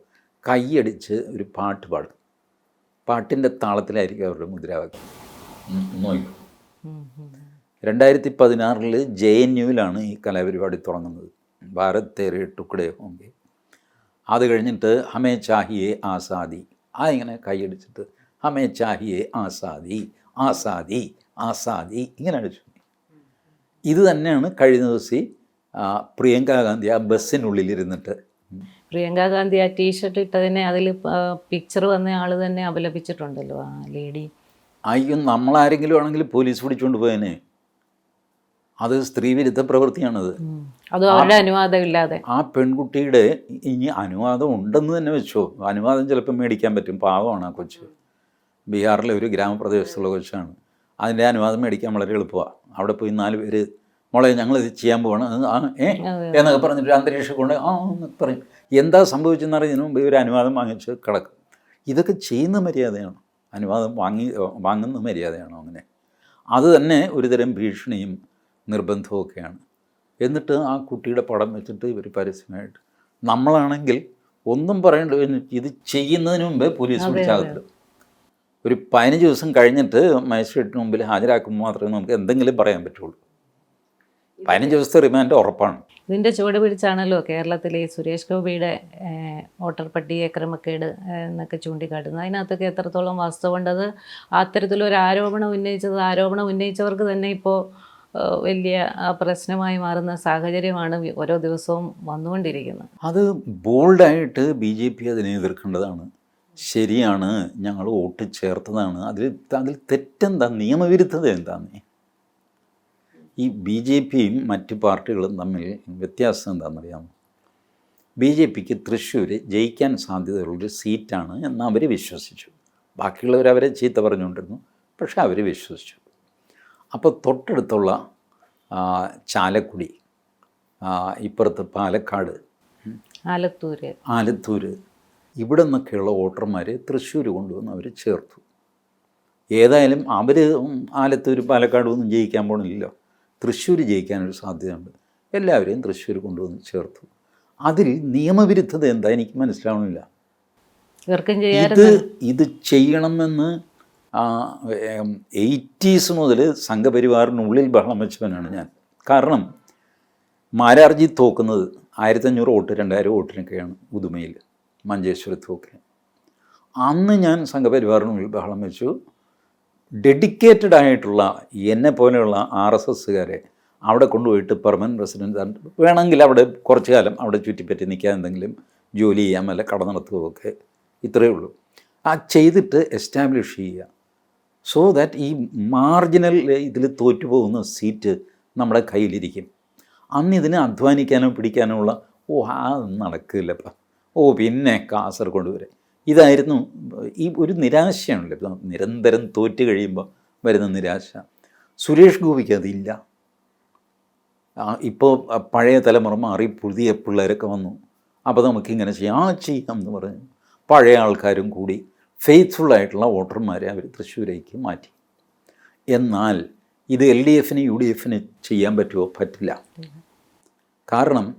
കൈയടിച്ച് ഒരു പാട്ട് പാടും. പാട്ടിന്റെ താളത്തിലായിരിക്കും അവരുടെ മുദ്രാവാക്യം. ഉം. രണ്ടായിരത്തി പതിനാറിൽ ജെ എൻ യുവിലാണ് ഈ കലാപരിപാടി തുടങ്ങുന്നത്. ഭാരത് തേരെ ടുക്കടേ ഹോങ്കെ. അത് കഴിഞ്ഞിട്ട് ഹമേ ചാഹിയെ ആസാദി. ആ ഇങ്ങനെ കൈയടിച്ചിട്ട് ഹമേ ചാഹിയെ ആസാദി ആസാദി ആസാദി ഇങ്ങനെ അടിച്ചു ഇത് തന്നെയാണ് കഴിഞ്ഞ ദിവസം പ്രിയങ്ക ഗാന്ധി ആ ബസ്സിനുള്ളിലിരുന്നിട്ട് പ്രിയങ്ക ഗാന്ധി ആ ടീഷർട്ട് ഇട്ടതിനെ അതിൽ പിക്ചർ വന്ന ആൾ തന്നെ അപലപിച്ചിട്ടുണ്ടല്ലോ ആ ലേഡി അയ്യോ നമ്മളാരെങ്കിലും ആണെങ്കിൽ പോലീസ് പിടിച്ചുകൊണ്ട് പോയനെ. അത് സ്ത്രീവിരുദ്ധ പ്രവൃത്തിയാണത്. അത് അവരുടെ അനുവാദം ഇല്ലാതെ. ആ പെൺകുട്ടിയുടെ ഇനി അനുവാദം ഉണ്ടെന്ന് തന്നെ വെച്ചോ. അനുവാദം ചിലപ്പോൾ മേടിക്കാൻ പറ്റും. പാവമാണ് ആ കൊച്ച്. ബീഹാറിലെ ഒരു ഗ്രാമപ്രദേശത്തുള്ള കൊച്ചാണ്. അതിന്റെ അനുവാദം മേടിക്കാൻ വളരെ എളുപ്പമാണ് അവിടെ പോയി നാല് പേര് മോളെ ഞങ്ങൾ ഇത് ചെയ്യാൻ പോകണം എന്നൊക്കെ പറഞ്ഞിട്ട് അന്തരീക്ഷം കൊണ്ട് ആ എന്നൊക്കെ പറയും. എന്താ സംഭവിച്ചെന്ന് അറിയുന്നതിന് മുമ്പ് ഇവർ അനുവാദം വാങ്ങിച്ച് കിടക്കും. ഇതൊക്കെ ചെയ്യുന്ന മര്യാദയാണ്? അനുവാദം വാങ്ങി വാങ്ങുന്ന മര്യാദയാണോ അങ്ങനെ? അത് തന്നെ ഒരുതരം ഭീഷണിയും നിർബന്ധവും ഒക്കെയാണ്. എന്നിട്ട് ആ കുട്ടിയുടെ പടം വെച്ചിട്ട് ഇവർ പരസ്യമായിട്ട് നമ്മളാണെങ്കിൽ ഒന്നും പറയേണ്ട ഇത് ചെയ്യുന്നതിന് മുമ്പേ പോലീസ് പിടിച്ചാകത്തില്ല ഒരു പതിനഞ്ച് ദിവസം കഴിഞ്ഞിട്ട് മജിസ്ട്രേറ്റിന് മുമ്പിൽ ഹാജരാക്കുമ്പോൾ മാത്രമേ നമുക്ക് എന്തെങ്കിലും പറയാൻ പറ്റുള്ളൂ. പതിനഞ്ച് ദിവസത്തെ റിമാൻഡ് ഉറപ്പാണ്. ഇതിന്റെ ചുവട് പിടിച്ചാണല്ലോ കേരളത്തിലെ ഈ സുരേഷ് ഗോപിയുടെ വോട്ടർ പട്ടിക ക്രമക്കേട് എന്നൊക്കെ ചൂണ്ടിക്കാട്ടുന്നത്. അതിനകത്തൊക്കെ എത്രത്തോളം വാസ്തവമുണ്ടത് അത് അത്തരത്തിലൊരു ആരോപണം ഉന്നയിച്ചത് ആരോപണം ഉന്നയിച്ചവർക്ക് തന്നെ ഇപ്പോൾ വലിയ പ്രശ്നമായി മാറുന്ന സാഹചര്യമാണ് ഓരോ ദിവസവും വന്നുകൊണ്ടിരിക്കുന്നത്. അത് ബോൾഡായിട്ട് ബി ജെ പി അതിനെ എതിർക്കേണ്ടതാണ്. ശരിയാണ് ഞങ്ങൾ വോട്ട് ചേർത്തതാണ്. അതിൽ അതിൽ തെറ്റെന്താ? നിയമവിരുദ്ധത എന്താന്നേ? ഈ ബി ജെ പിയും മറ്റ് പാർട്ടികളും തമ്മിൽ വ്യത്യാസം എന്താണെന്നറിയാമോ? ബി ജെ പിക്ക് തൃശ്ശൂർ ജയിക്കാൻ സാധ്യതയുള്ളൊരു സീറ്റാണ് എന്ന് അവർ വിശ്വസിച്ചു. ബാക്കിയുള്ളവർ അവരെ ചീത്ത പറഞ്ഞുകൊണ്ടിരുന്നു പക്ഷേ അവർ വിശ്വസിച്ചു. അപ്പോൾ തൊട്ടടുത്തുള്ള ചാലക്കുടി ഇപ്പുറത്ത് പാലക്കാട് ആലത്തൂര്. ആലത്തൂർ ഇവിടെ നിന്നൊക്കെയുള്ള വോട്ടർമാരെ തൃശ്ശൂർ കൊണ്ടുവന്ന് അവർ ചേർത്തു. ഏതായാലും അവർ ആലത്തൂർ പാലക്കാട് ഒന്നും ജയിക്കാൻ പോകണില്ലല്ലോ തൃശ്ശൂർ ജയിക്കാനൊരു സാധ്യതയുണ്ട്. എല്ലാവരെയും തൃശ്ശൂർ കൊണ്ടുവന്ന് ചേർത്തു. അതിൽ നിയമവിരുദ്ധത എന്താ എനിക്ക് മനസ്സിലാവണില്ല. ഇത് ഇത് ചെയ്യണമെന്ന് എയ്റ്റീസ് മുതൽ സംഘപരിവാറിനുള്ളിൽ ബഹളം വെച്ചവനാണ് ഞാൻ. കാരണം മാരാർജി തോക്കുന്നത് ആയിരത്തഞ്ഞൂറ് വോട്ട് രണ്ടായിരം വോട്ടിനൊക്കെയാണ് ഉദുമയിൽ മഞ്ചേശ്വരത്തും ഒക്കെ അന്ന് ഞാൻ സംഘപരിവാറിനുള്ളിൽ ബഹളം വെച്ചു. ഡെഡിക്കേറ്റഡ് ആയിട്ടുള്ള എന്നെ പോലെയുള്ള ആർ എസ് എസ്സുകാരെ അവിടെ കൊണ്ടുപോയിട്ട് പെർമനന്റ് റെസിഡൻസ് വേണമെങ്കിൽ അവിടെ കുറച്ച് കാലം അവിടെ ചുറ്റിപ്പറ്റി നിൽക്കാൻ എന്തെങ്കിലും ജോലി ചെയ്യാം അല്ല കട നടത്തുകയൊക്കെ ഇത്രയേ ഉള്ളൂ. ആ ചെയ്തിട്ട് എസ്റ്റാബ്ലിഷ് ചെയ്യുക. സോ ദാറ്റ് ഈ മാർജിനൽ ഇതിൽ തോറ്റുപോകുന്ന സീറ്റ് നമ്മുടെ കയ്യിലിരിക്കും. അന്ന് ഇതിനെ അധ്വാനിക്കാനോ പിടിക്കാനോ ഉള്ള ഓ ആ നടക്കില്ലപ്പ. ഓ പിന്നെ കാസർഗോഡ് വരെ. ഇതായിരുന്നു ഈ ഒരു നിരാശയാണല്ലോ. ഇപ്പം നിരന്തരം തോറ്റ് കഴിയുമ്പോൾ വരുന്ന നിരാശ. സുരേഷ് ഗോപിക്ക് അതില്ല. ഇപ്പോൾ പഴയ തലമുറ മാറി പുതിയ പിള്ളേരൊക്കെ വന്നു. അപ്പോൾ നമുക്കിങ്ങനെ ചെയ്യാം. ആ ചെയ്യാം എന്ന് പറഞ്ഞു. പഴയ ആൾക്കാരും കൂടി ഫെയ്ത്ത്ഫുള്ളായിട്ടുള്ള വോട്ടർമാരെ അവർ തൃശ്ശൂരേക്ക് മാറ്റി. എന്നാൽ ഇത് എൽ ഡി എഫിന് യു ഡി എഫിന് ചെയ്യാൻ പറ്റുമോ? പറ്റില്ല. കാരണം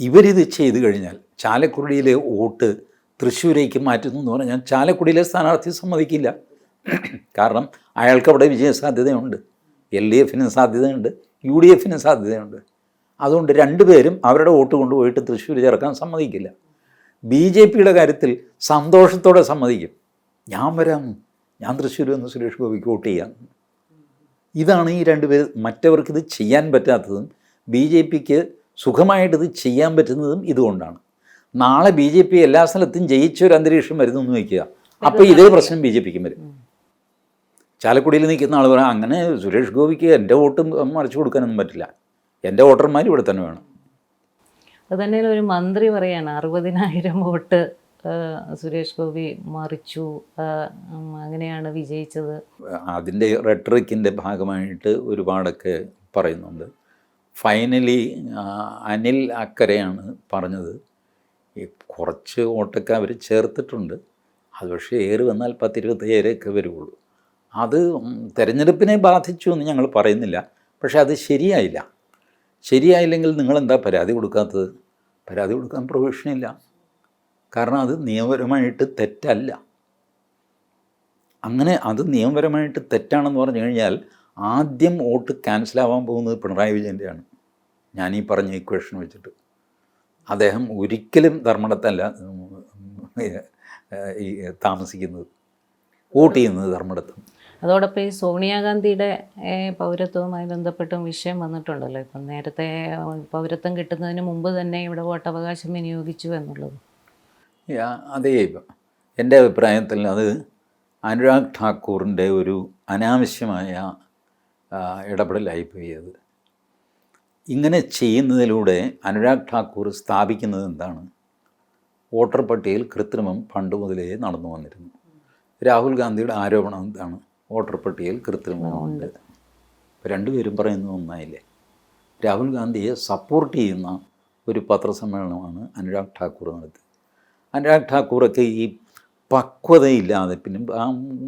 ഇവരിത് ചെയ്തു കഴിഞ്ഞാൽ ചാലക്കുടിയിലെ വോട്ട് തൃശ്ശൂരേക്ക് മാറ്റുന്നു എന്ന് പറഞ്ഞാൽ ചാലക്കുടിയിലെ സ്ഥാനാർത്ഥി സമ്മതിക്കില്ല. കാരണം അയാൾക്ക് അവിടെ വിജയ സാധ്യതയുണ്ട്. എൽ ഡി എഫിന് സാധ്യതയുണ്ട്. യു ഡി എഫിന് സാധ്യതയുണ്ട്. അതുകൊണ്ട് രണ്ടുപേരും അവരുടെ വോട്ട് കൊണ്ടുപോയിട്ട് തൃശ്ശൂർ ചേർക്കാൻ സമ്മതിക്കില്ല. ബി ജെ പിയുടെ കാര്യത്തിൽ സന്തോഷത്തോടെ സമ്മതിക്കും. ഞാൻ വരാം. ഞാൻ തൃശ്ശൂർ വന്ന് സുരേഷ് ഗോപിക്ക് വോട്ട് ചെയ്യാം. ഇതാണ് ഈ രണ്ടുപേർ മറ്റവർക്കിത് ചെയ്യാൻ പറ്റാത്തതും ബി ജെ പിക്ക് സുഖമായിട്ടിത് ചെയ്യാൻ പറ്റുന്നതും ഇതുകൊണ്ടാണ്. നാളെ ബി ജെ പി എല്ലാ സ്ഥലത്തും ജയിച്ച ഒരു അന്തരീക്ഷം വരുന്നു എന്ന് വയ്ക്കുക അപ്പോൾ ഇതേ പ്രശ്നം ബി ജെ പിക്കും വരും. ചാലക്കുടിയിൽ നിൽക്കുന്ന ആൾ പറയാം അങ്ങനെ സുരേഷ് ഗോപിക്ക് എന്റെ വോട്ട് മറിച്ചു കൊടുക്കാനൊന്നും പറ്റില്ല. എന്റെ വോട്ടർമാർ ഇവിടെ തന്നെ വേണം. അത് തന്നെ ഒരു മന്ത്രി പറയാണ് അറുപതിനായിരം വോട്ട് സുരേഷ് ഗോപി മറിച്ചു അങ്ങനെയാണ് വിജയിച്ചത്. അതിന്റെ റെട്രിക്കിന്റെ ഭാഗമായിട്ട് ഒരുപാടൊക്കെ പറയുന്നുണ്ട്. ഫൈനലി അനിൽ അക്കരയാണ് പറഞ്ഞത് ഈ കുറച്ച് വോട്ടൊക്കെ അവർ ചേർത്തിട്ടുണ്ട്. അത് പക്ഷേ ഏറ് വന്നാൽ പത്തിരുപത്തേഴൊക്കെ വരുള്ളൂ അത് തിരഞ്ഞെടുപ്പിനെ ബാധിച്ചു എന്ന് ഞങ്ങൾ പറയുന്നില്ല. പക്ഷേ അത് ശരിയായില്ല. ശരിയായില്ലെങ്കിൽ നിങ്ങളെന്താ പരാതി കൊടുക്കാത്തത്? പരാതി കൊടുക്കാൻ പ്രൊവിഷനില്ല കാരണം അത് നിയമപരമായിട്ട് തെറ്റല്ല. അങ്ങനെ അത് നിയമപരമായിട്ട് തെറ്റാണെന്ന് പറഞ്ഞു കഴിഞ്ഞാൽ ആദ്യം വോട്ട് ക്യാൻസലാവാൻ പോകുന്നത് പിണറായി വിജയന്റെയാണ്. ഈ പറഞ്ഞ ഇക്വേഷൻ വെച്ചിട്ട്. അദ്ദേഹം ഒരിക്കലും ധർമ്മടത്തല്ല ഈ താമസിക്കുന്നത് വോട്ട് ചെയ്യുന്നത് ധർമ്മടത്തും. അതോടൊപ്പം ഈ സോണിയാഗാന്ധിയുടെ പൗരത്വവുമായി ബന്ധപ്പെട്ടും വിഷയം വന്നിട്ടുണ്ടല്ലോ. ഇപ്പം നേരത്തെ പൗരത്വം കിട്ടുന്നതിന് മുമ്പ് തന്നെ ഇവിടെ വോട്ടവകാശം വിനിയോഗിച്ചു എന്നുള്ളത്. അതേ എന്റെ അഭിപ്രായത്തിൽ അത് അനുരാഗ് ഠാക്കൂറിന്റെ ഒരു അനാവശ്യമായ ഇടപെടലായിപ്പോയി അത്. ഇങ്ങനെ ചെയ്യുന്നതിലൂടെ അനുരാഗ് ഠാക്കൂർ സ്ഥാപിക്കുന്നത് എന്താണ്? വോട്ടർ പട്ടികയിൽ കൃത്രിമം പണ്ട് മുതലേ നടന്നു വന്നിരുന്നു. രാഹുൽ ഗാന്ധിയുടെ ആരോപണം എന്താണ്? വോട്ടർ പട്ടികയിൽ കൃത്രിമമുണ്ട് രണ്ടുപേരും പറയുന്നത് ഒന്നായില്ലേ രാഹുൽ ഗാന്ധിയെ സപ്പോർട്ട് ചെയ്യുന്ന ഒരു പത്രസമ്മേളനമാണ് അനുരാഗ് ഠാക്കൂർ നടത്തിയത്. അനുരാഗ് ഠാക്കൂറൊക്കെ ഈ പക്വതയില്ലാതെ പിന്നെ ആ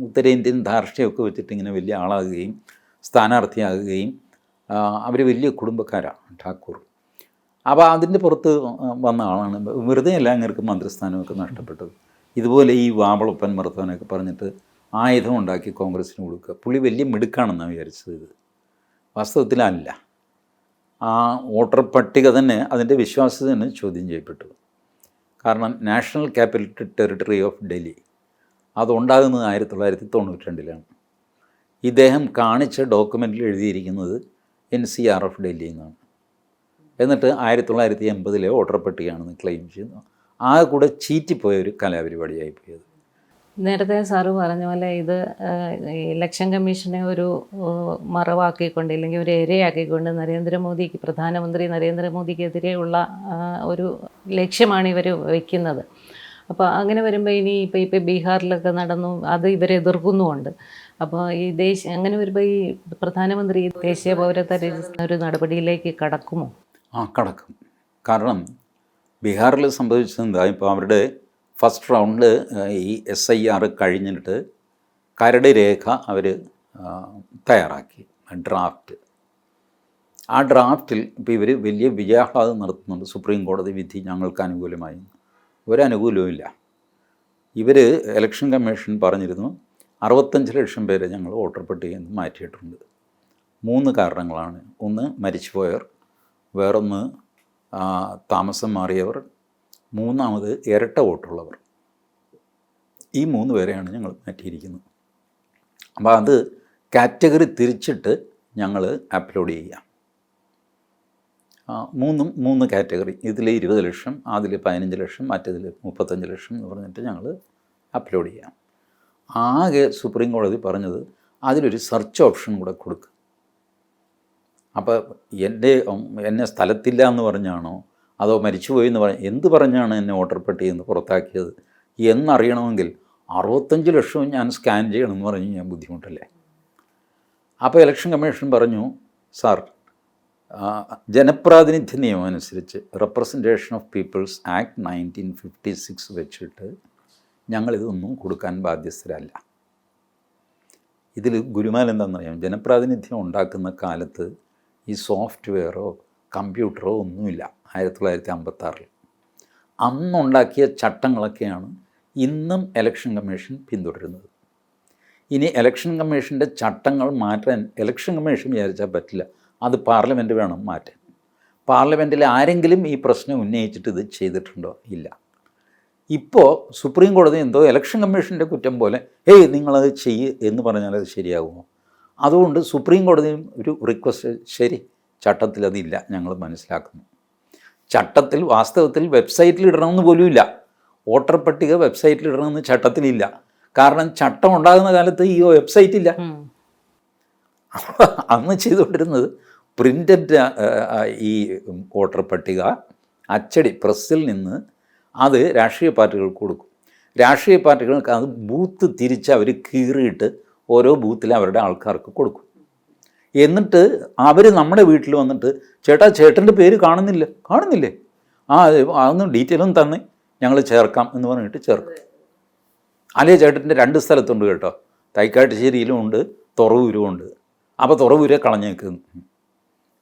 ഉത്തരേന്ത്യൻ ധാർഷ്ട്യമൊക്കെ വെച്ചിട്ട് ഇങ്ങനെ വലിയ ആളാകുകയും സ്ഥാനാർത്ഥിയാകുകയും അവർ വലിയ കുടുംബക്കാരാണ് ഠാക്കൂർ. അപ്പോൾ അതിന്റെ പുറത്ത് വന്ന ആളാണ്. വെറുതെ അല്ല അങ്ങേർക്ക് മന്ത്രിസ്ഥാനമൊക്കെ നഷ്ടപ്പെട്ടത്. ഇതുപോലെ ഈ വാവളപ്പൻ മർത്തവനൊക്കെ പറഞ്ഞിട്ട് ആയുധം ഉണ്ടാക്കി കോൺഗ്രസ്സിന് കൊടുക്കുക. പുള്ളി വലിയ മിടുക്കാണെന്നാണ് വിചാരിച്ചത് ഇത്. വാസ്തവത്തിലല്ല ആ വോട്ടർ പട്ടിക തന്നെ അതിന്റെ വിശ്വാസ്യത തന്നെ ചോദ്യം ചെയ്യപ്പെട്ടു. കാരണം national capital territory of Delhi. അതുണ്ടാകുന്നത് ആയിരത്തി തൊള്ളായിരത്തി തൊണ്ണൂറ്റി രണ്ടിലാണ് ഇദ്ദേഹം കാണിച്ച ഡോക്യുമെന്റിൽ എഴുതിയിരിക്കുന്നത് N C R F Delhi എന്നാണ് എന്നിട്ട് ആയിരത്തി തൊള്ളായിരത്തി എൺപതിലെ വോട്ടർ പട്ടികയാണെന്ന് ക്ലെയിം ചെയ്യുന്നു. ആ കൂടെ ചീറ്റിപ്പോയ ഒരു കലാപരിപാടിയായി പോയത്. നേരത്തെ സാറ് പറഞ്ഞ പോലെ ഇത് ഇലക്ഷൻ കമ്മീഷനെ ഒരു മറവാക്കിക്കൊണ്ട് ഇല്ലെങ്കിൽ ഒരു ഇരയാക്കിക്കൊണ്ട് നരേന്ദ്രമോദിക്ക് പ്രധാനമന്ത്രി നരേന്ദ്രമോദിക്കെതിരെയുള്ള ഒരു ലക്ഷ്യമാണ് ഇവർ വയ്ക്കുന്നത് അപ്പോൾ അങ്ങനെ വരുമ്പോൾ ഇനി ഇപ്പോൾ ഇപ്പോൾ ബീഹാറിലൊക്കെ നടന്നു അത് ഇവരെ എതിർക്കുന്നുമുണ്ട്. അപ്പോൾ ഈ ദേശീയ അങ്ങനെ വരുമ്പോൾ ഈ പ്രധാനമന്ത്രി ദേശീയ പൗരത്വ രജിസ്റ്റർ ഒരു നടപടിയിലേക്ക് കടക്കുമോ? ആ കടക്കും. കാരണം ബീഹാറിൽ സംഭവിച്ചത് ഇപ്പോൾ അവരുടെ ഫസ്റ്റ് റൗണ്ടിൽ ഈ എസ് ഐ ആർ കഴിഞ്ഞിട്ട് കരട് രേഖ അവർ തയ്യാറാക്കി ഡ്രാഫ്റ്റ്. ആ ഡ്രാഫ്റ്റിൽ ഇപ്പോൾ ഇവർ വലിയ വിജയാഹ്ലാദം നടത്തുന്നുണ്ട്. സുപ്രീം കോടതി വിധി ഞങ്ങൾക്ക് അനുകൂലമായി. ഒരനുകൂലവും ഇല്ല ഇവർ ഇലക്ഷൻ കമ്മീഷൻ പറഞ്ഞിരുന്നു അറുപത്തഞ്ച് ലക്ഷം പേരെ ഞങ്ങൾ വോട്ടർ പട്ടികയിൽ നിന്ന് മാറ്റിയിട്ടുണ്ട്. മൂന്ന് കാരണങ്ങളാണ്. ഒന്ന് മരിച്ചുപോയവർ. വേറൊന്ന് താമസം മാറിയവർ. മൂന്നാമത് ഇരട്ട വോട്ടുള്ളവർ. ഈ മൂന്ന് പേരെയാണ് ഞങ്ങൾ മാറ്റിയിരിക്കുന്നത്. അപ്പോൾ അത് കാറ്റഗറി തിരിച്ചിട്ട് ഞങ്ങൾ അപ്ലോഡ് ചെയ്യാം മൂന്നും മൂന്ന് കാറ്റഗറി. ഇതിൽ ഇരുപത് ലക്ഷം അതിൽ പതിനഞ്ച് ലക്ഷം മറ്റേതിൽ മുപ്പത്തഞ്ച് ലക്ഷം എന്ന് പറഞ്ഞിട്ട് ഞങ്ങൾ അപ്ലോഡ് ചെയ്യാം. ആകെ സുപ്രീം കോടതി പറഞ്ഞത് അതിലൊരു സെർച്ച് ഓപ്ഷൻ കൂടെ കൊടുക്കുക അപ്പോൾ എന്റെ എന്നെ സ്ഥലത്തില്ല എന്ന് പറഞ്ഞാണോ? അതോ മരിച്ചുപോയി എന്ന് പറഞ്ഞ എന്ത് പറഞ്ഞാണ് എന്നെ ഓർഡർ പെട്ടി എന്ന് പുറത്താക്കിയത്? എന്നറിയണമെങ്കിൽ അറുപത്തഞ്ച് ലക്ഷവും ഞാൻ സ്കാൻ ചെയ്യണമെന്ന് പറഞ്ഞു ഞാൻ ബുദ്ധിമുട്ടല്ലേ? അപ്പോൾ ഇലക്ഷൻ കമ്മീഷൻ പറഞ്ഞു സാർ ജനപ്രാതിനിധ്യ നിയമം അനുസരിച്ച് representation of people's act nineteen fifty six വെച്ചിട്ട് ഞങ്ങളിതൊന്നും കൊടുക്കാൻ ബാധ്യസ്ഥരല്ല. ഇതിൽ ഗുരുമാൽ എന്താണെന്നറിയാം ജനപ്രാതിനിധ്യം ഉണ്ടാക്കുന്ന കാലത്ത് ഈ സോഫ്റ്റ്വെയറോ കമ്പ്യൂട്ടറോ ഒന്നുമില്ല ആയിരത്തി തൊള്ളായിരത്തി അമ്പത്താറിൽ അന്നുണ്ടാക്കിയ ചട്ടങ്ങളൊക്കെയാണ് ഇന്നും ഇലക്ഷൻ കമ്മീഷൻ പിന്തുടരുന്നത്. ഇനി ഇലക്ഷൻ കമ്മീഷന്റെ ചട്ടങ്ങൾ മാറ്റാൻ ഇലക്ഷൻ കമ്മീഷൻ വിചാരിച്ചാൽ പറ്റില്ല അത് പാർലമെന്റ് വേണം മാറ്റാൻ. പാർലമെന്റിൽ ആരെങ്കിലും ഈ പ്രശ്നം ഉന്നയിച്ചിട്ട് ഇത് ചെയ്തിട്ടുണ്ടോ? ഇല്ല. ഇപ്പോൾ സുപ്രീം കോടതി എന്തോ ഇലക്ഷൻ കമ്മീഷന്റെ കുറ്റം പോലെ ഏയ് നിങ്ങളത് ചെയ്യ് എന്ന് പറഞ്ഞാൽ അത് ശരിയാകുമോ? അതുകൊണ്ട് സുപ്രീം കോടതിയും ഒരു റിക്വസ്റ്റ് ശരി ചട്ടത്തിൽ അതില്ല ഞങ്ങൾ മനസ്സിലാക്കുന്നു. ചട്ടത്തിൽ വാസ്തവത്തിൽ വെബ്സൈറ്റിൽ ഇടണമെന്ന് പോലും ഇല്ല. വോട്ടർ പട്ടിക വെബ്സൈറ്റിൽ ഇടണമെന്ന് ചട്ടത്തിലില്ല കാരണം ചട്ടം ഉണ്ടാകുന്ന കാലത്ത് ഈ വെബ്സൈറ്റ് ഇല്ല. അന്ന് ചെയ്തുകൊണ്ടിരുന്നത് പ്രിന്റഡ് ഈ വോട്ടർ പട്ടിക അച്ചടി പ്രസ്സിൽ നിന്ന് അത് രാഷ്ട്രീയ പാർട്ടികൾക്ക് കൊടുക്കും. രാഷ്ട്രീയ പാർട്ടികൾക്ക് അത് ബൂത്ത് തിരിച്ച് അവർ കീറിയിട്ട് ഓരോ ബൂത്തിലും അവരുടെ ആൾക്കാർക്ക് കൊടുക്കും. എന്നിട്ട് അവർ നമ്മുടെ വീട്ടിൽ വന്നിട്ട് ചേട്ടാ ചേട്ടന്റെ പേര് കാണുന്നില്ല. കാണുന്നില്ലേ? ആ അതൊന്ന് ഡീറ്റെയിലും തന്നെ ഞങ്ങൾ ചേർക്കാം എന്ന് പറഞ്ഞിട്ട് ചേർക്കും. അല്ലേ ചേട്ടന്റെ രണ്ട് സ്ഥലത്തുണ്ട് കേട്ടോ. തൈക്കാട്ടുശ്ശേരിയിലും ഉണ്ട് തുറവൂരും ഉണ്ട്. അപ്പോൾ തുറവൂരെ കളഞ്ഞേക്കുന്നു.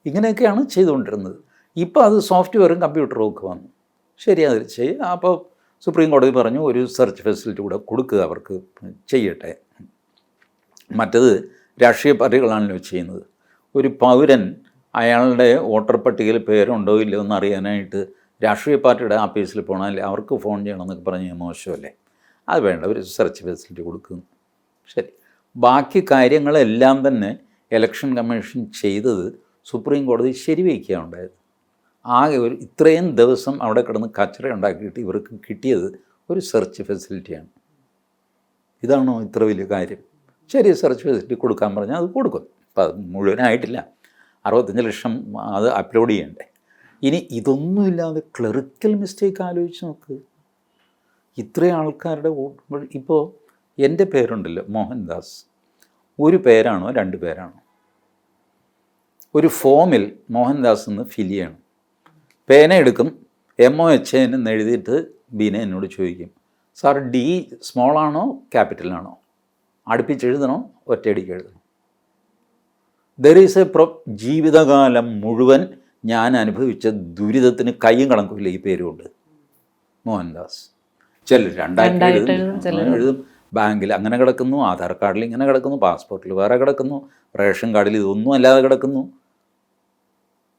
ഇങ്ങനെയൊക്കെയാണ് ചെയ്തുകൊണ്ടിരുന്നത്. ഇപ്പോൾ അത് സോഫ്റ്റ്വെയറും കമ്പ്യൂട്ടറും ഒക്കെ വന്നു. ശരി അത് ചെയ്യും അപ്പോൾ സുപ്രീം കോടതി പറഞ്ഞു ഒരു സെർച്ച് ഫെസിലിറ്റി കൂടെ കൊടുക്കുക അവർക്ക് ചെയ്യട്ടെ. മറ്റത് രാഷ്ട്രീയ പാർട്ടികളാണല്ലോ ചെയ്യുന്നത്. ഒരു പൗരൻ അയാളുടെ വോട്ടർ പട്ടികയിൽ പേരുണ്ടോ ഇല്ലയോ എന്ന് അറിയാനായിട്ട് രാഷ്ട്രീയ പാർട്ടിയുടെ ആഫീസിൽ പോകണം അവർക്ക് ഫോൺ ചെയ്യണമെന്നൊക്കെ പറഞ്ഞ് മോശമല്ലേ? അത് വേണ്ട ഒരു സെർച്ച് ഫെസിലിറ്റി കൊടുക്കുന്നു ശരി. ബാക്കി കാര്യങ്ങളെല്ലാം തന്നെ ഇലക്ഷൻ കമ്മീഷൻ ചെയ്തത് സുപ്രീം കോടതി ശരിവയ്ക്കുകയാണ് ഉണ്ടായത്. ആകെ ഒരു ഇത്രയും ദിവസം അവിടെ കിടന്ന് കച്ചറ ഉണ്ടാക്കിയിട്ട് ഇവർക്ക് കിട്ടിയത് ഒരു സെർച്ച് ഫെസിലിറ്റിയാണ് ഇതാണോ ഇത്ര വലിയ കാര്യം? ശരി സെർച്ച് ഫെസിലിറ്റി കൊടുക്കാൻ പറഞ്ഞാൽ അത് കൊടുക്കും. അപ്പം അത് മുഴുവനായിട്ടില്ല. അറുപത്തഞ്ച് ലക്ഷം അത് അപ്ലോഡ് ചെയ്യണ്ടേ? ഇനി ഇതൊന്നുമില്ലാതെ ക്ലറിക്കൽ മിസ്റ്റേക്ക് ആലോചിച്ച് നോക്ക്. ഇത്രയും ആൾക്കാരുടെ വോട്ട് ഇപ്പോൾ എന്റെ പേരുണ്ടല്ലോ മോഹൻദാസ്. ഒരു പേരാണോ രണ്ട് പേരാണോ? ഒരു ഫോമിൽ മോഹൻദാസ് എന്ന് ഫിൽ ചെയ്യണം. പേന എടുക്കും. എം ഒ എച്ച് എൻ എന്ന് എഴുതിയിട്ട് ബീന എന്നോട് ചോദിക്കും. സാർ ഡി സ്മോൾ ആണോ ക്യാപിറ്റലാണോ അടുപ്പിച്ച് എഴുതണോ ഒറ്റയടിക്ക് എഴുതണം? ദർ ഈസ് എ പ്രൊ ജീവിതകാലം മുഴുവൻ ഞാൻ അനുഭവിച്ച ദുരിതത്തിന് കയ്യും കണക്കില്ല ഈ പേരുകൊണ്ട് മോഹൻദാസ്. ചിലർ രണ്ടായിട്ട് രണ്ടായിട്ട് എഴുതും. എഴുതും, എഴുതും. ബാങ്കിൽ അങ്ങനെ കിടക്കുന്നു ആധാർ കാർഡിൽ ഇങ്ങനെ കിടക്കുന്നു പാസ്പോർട്ടിൽ വേറെ കിടക്കുന്നു റേഷൻ കാർഡിൽ ഇതൊന്നും അല്ലാതെ കിടക്കുന്നു.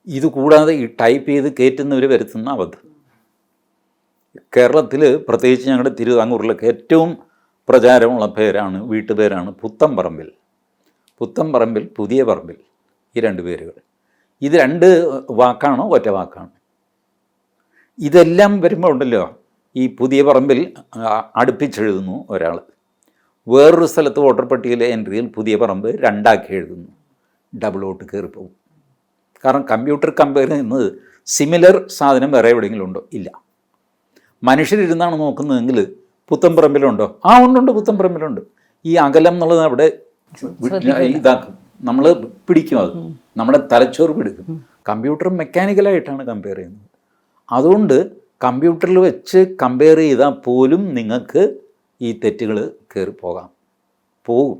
ഇത് കൂടാതെ ഈ ടൈപ്പ് ചെയ്ത് കയറ്റുന്നവർ വരുത്തുന്ന അബദ്ധം കേരളത്തിൽ പ്രത്യേകിച്ച് ഞങ്ങളുടെ തിരുവിതാംകൂറിലൊക്കെ ഏറ്റവും പ്രചാരമുള്ള പേരാണ് വീട്ടുപേരാണ് പുത്തംപറമ്പിൽ പുത്തംപറമ്പിൽ പുതിയ പറമ്പിൽ ഈ രണ്ട് പേരുകൾ. ഇത് രണ്ട് വാക്കാണോ ഒറ്റ വാക്കാണ്? ഇതെല്ലാം വരുമ്പോൾ ഉണ്ടല്ലോ ഈ പുതിയ പറമ്പിൽ അടുപ്പിച്ചെഴുതുന്നു ഒരാൾ വേറൊരു സ്ഥലത്ത് വോട്ടർ പട്ടികയിലെ എൻട്രിയിൽ പുതിയ പറമ്പ് രണ്ടാക്കി എഴുതുന്നു. ഡബിൾ വോട്ട് കയറിപ്പോകും കാരണം കമ്പ്യൂട്ടർ കമ്പയർ ചെയ്യുന്നത് സിമിലർ സാധനം വേറെ എവിടെയെങ്കിലും ഉണ്ടോ? ഇല്ല. മനുഷ്യരിരുന്നാണ് നോക്കുന്നതെങ്കിൽ പുത്തമ്പറമ്പിലുണ്ടോ ആ ഉണ്ടുണ്ട് പുത്തമ്പറമ്പിലുണ്ട് ഈ അകലം എന്നുള്ളത് അവിടെ ഇതാക്കും നമ്മൾ പിടിക്കും അത്. നമ്മുടെ തലച്ചോറ് പിടിക്കും. കമ്പ്യൂട്ടർ മെക്കാനിക്കലായിട്ടാണ് കമ്പയർ ചെയ്യുന്നത്. അതുകൊണ്ട് കമ്പ്യൂട്ടറിൽ വെച്ച് കമ്പയർ ചെയ്താൽ പോലും നിങ്ങൾക്ക് ഈ തെറ്റുകൾ കയറി പോകാം. പോകും